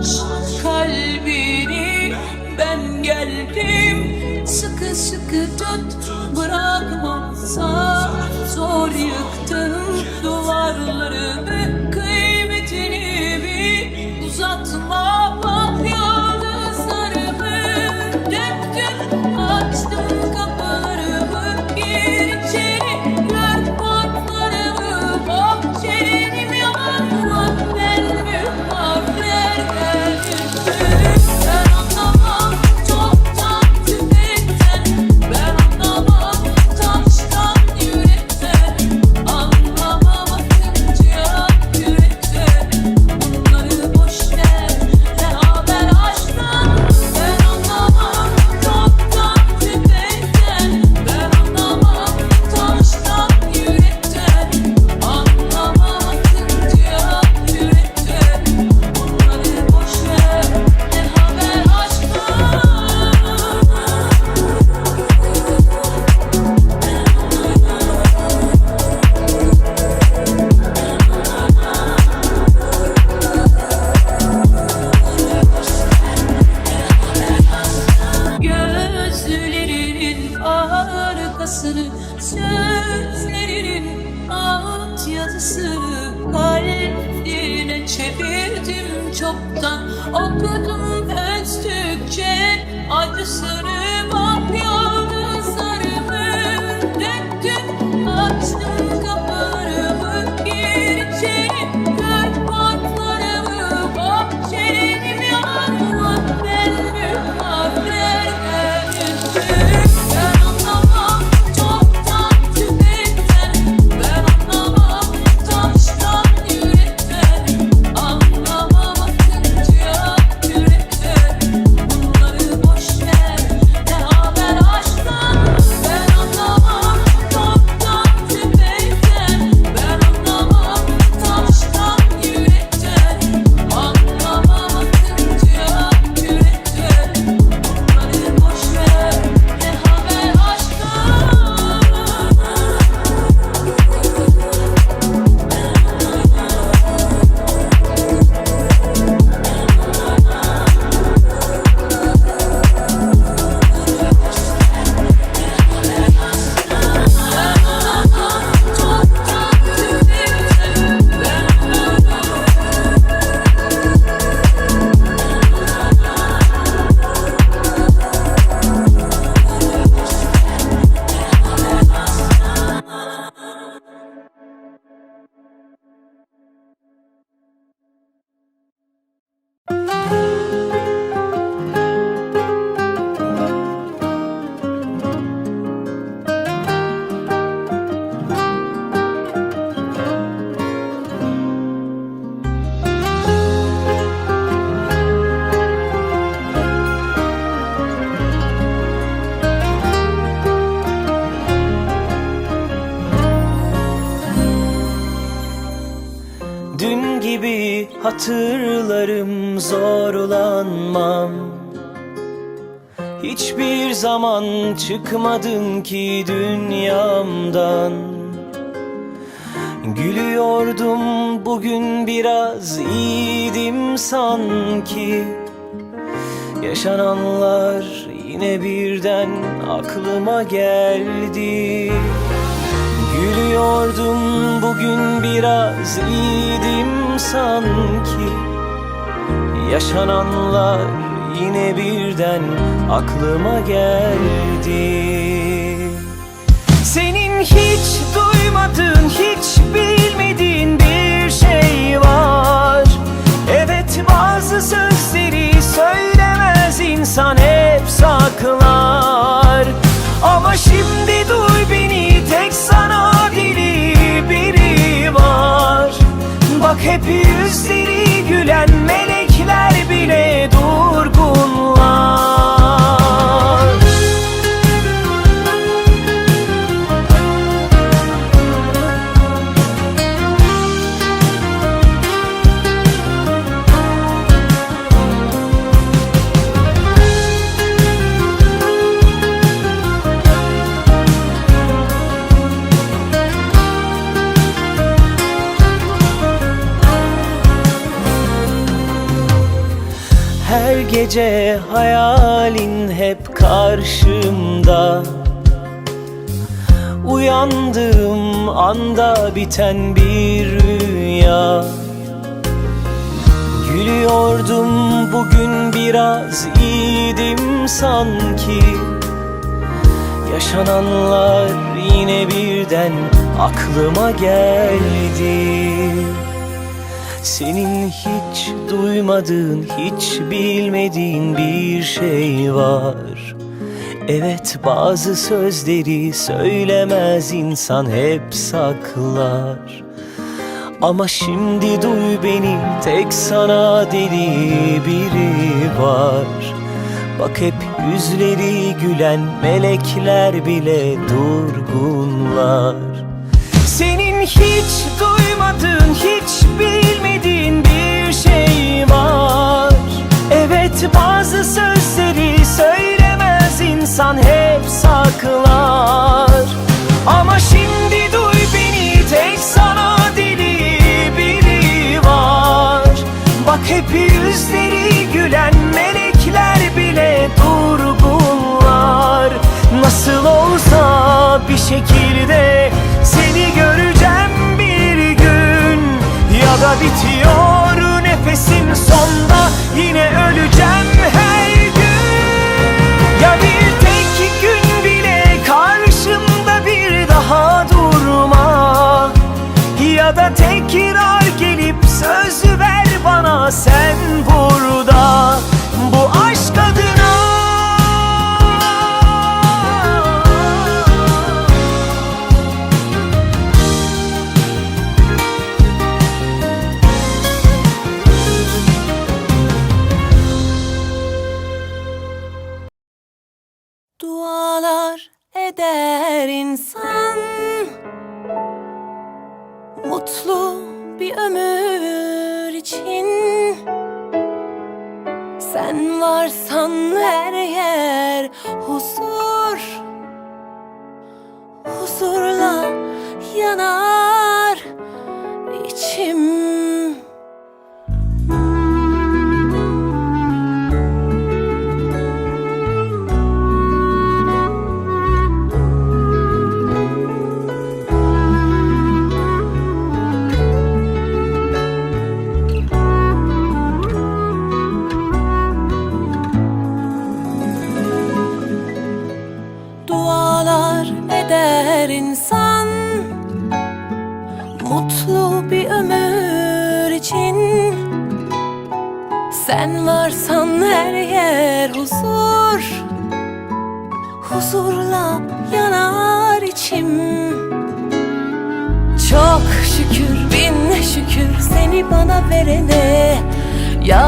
aç kalbini. Ben geldim sıkı sıkı tut sözlerini alt yazısı kalplerine çevirdim çoktan okudum öztükçe acısını bakıyor. Dün gibi hatırlarım zorlanmam Hiçbir zaman çıkmadın ki dünyamdan. Gülüyordum bugün biraz iyiydim sanki. Yaşananlar yine birden aklıma geldi. Gülüyordum bugün biraz iyiydim sanki. Yaşananlar yine birden aklıma geldi. Senin hiç duymadığın hep yüzleri gülen melekler bile durgunlar Gece hayalin hep karşımda. Uyandığım anda biten bir rüya. Gülüyordum bugün biraz iyiydim sanki. Yaşananlar yine birden aklıma geldi. Senin hiç duymadığın, hiç bilmediğin bir şey var. Evet bazı sözleri söylemez insan hep saklar. Ama şimdi duy beni tek sana deli biri var. Bak hep yüzleri gülen melekler bile durgunlar. Senin hiç duymadığın hiç bilmediğin bir şey var. Evet bazı sözleri söylemez insan hep saklar. Ama şimdi duy beni tek sana deli biri var. Bak hep yüzleri gülen melekler bile durgunlar. Nasıl olsa bir şekilde seni göreceğim bir gün. Ya da bitiyor nefesim sonda yine öleceğim her gün. Ya bir tek gün bile karşımda bir daha durma. Ya da tekrar gelip söz ver bana sen burada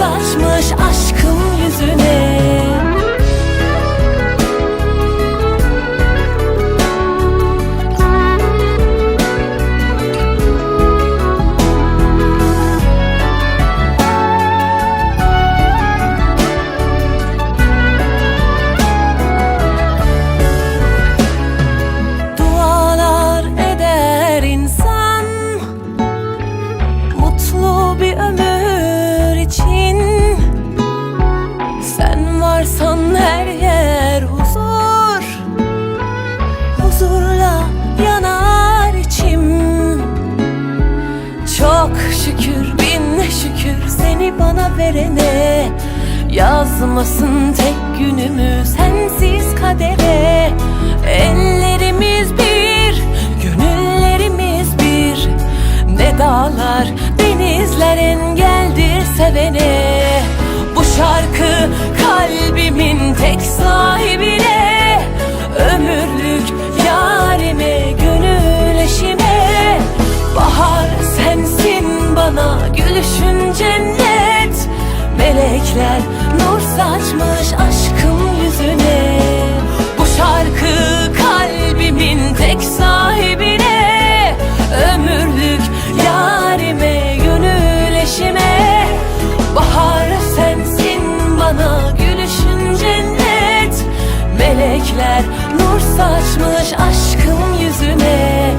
saçmış aşkın denizler engeldir sevene. Bu şarkı kalbimin tek sahibine melekler Nur saçmış aşkın yüzüne.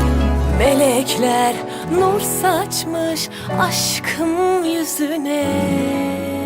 Melekler nur saçmış aşkın yüzüne.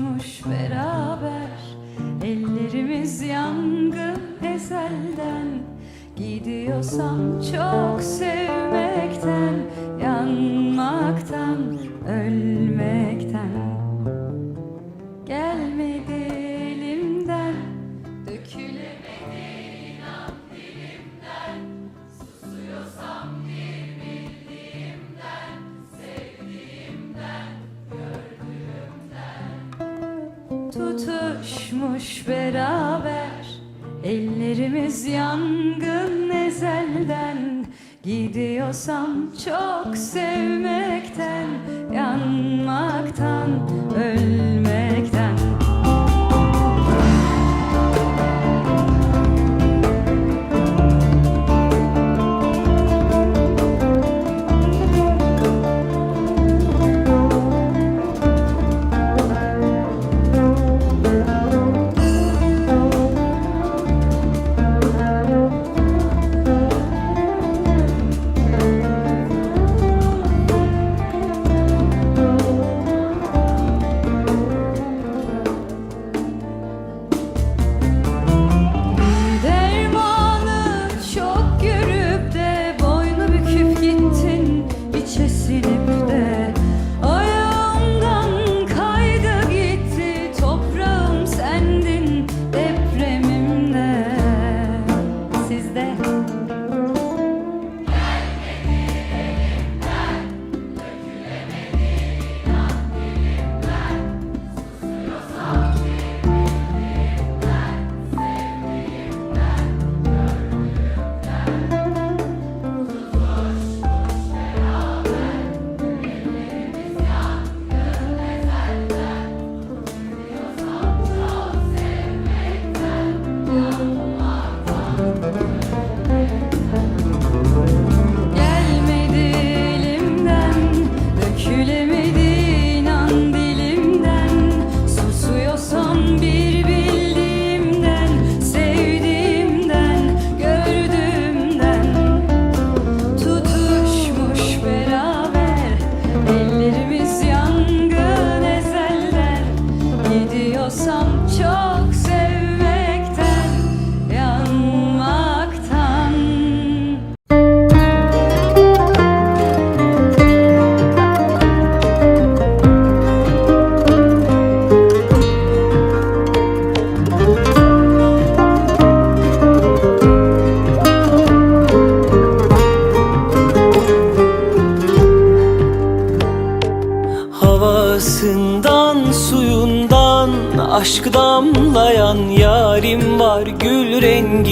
tutmuş beraber. Ellerimiz yangın ezelden. Gidiyorsam çok sevme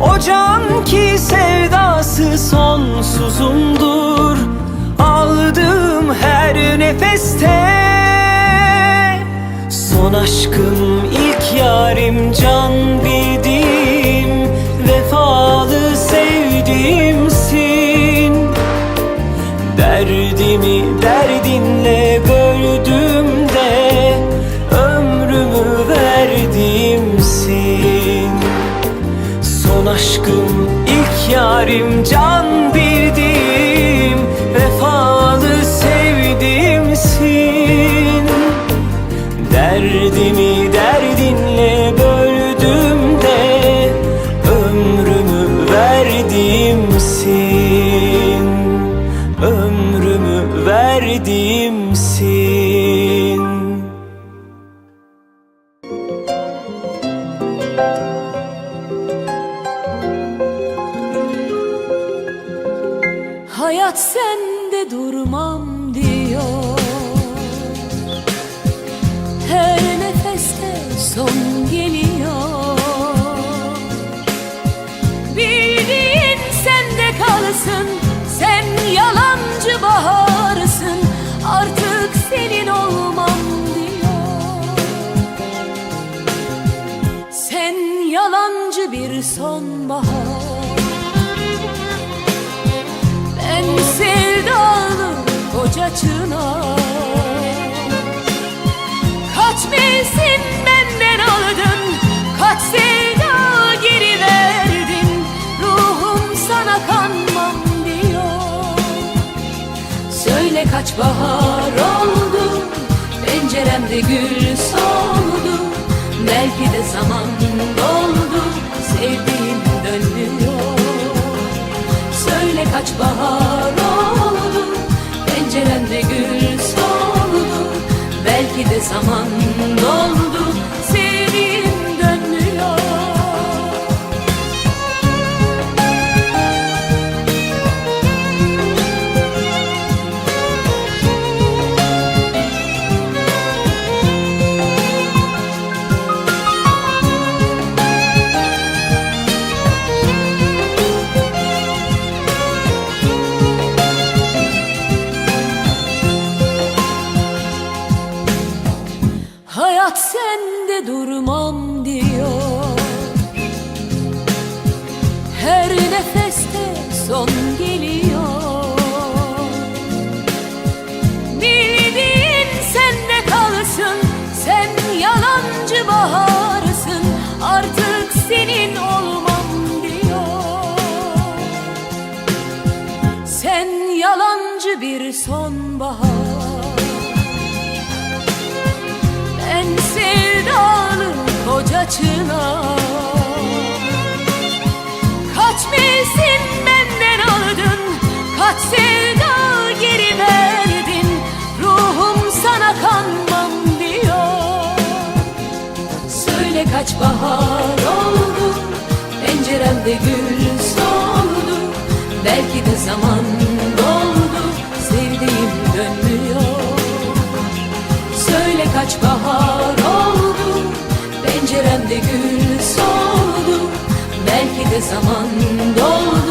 O can ki sevdası sonsuzumdur. Aldığım her nefeste Son aşkım ilk yarim can bildiğim Vefalı sevdiğimsin aşkım ilk yarim can yalancı bir sonbahar. Ben sevdalı koca çınar. Kaç mevsim benden aldın Kaç sevda geri verdin. Ruhum sana kanmam diyor. Söyle kaç bahar oldu Penceremde gül soldu Belki de zaman doldu Sevdiğim dönmüyor Söyle kaç bahar oldu Penceremde gül soldu Belki de zaman doldu koca çınar Kaç mevsim benden aldın Kaç sevda geri verdin. Ruhum sana kanmam diyor. Söyle kaç bahar oldu Penceremde gül soldu. Belki de zaman doldu Sevdiğim dönmüyor. Söyle kaç bahar Belki de zaman doldu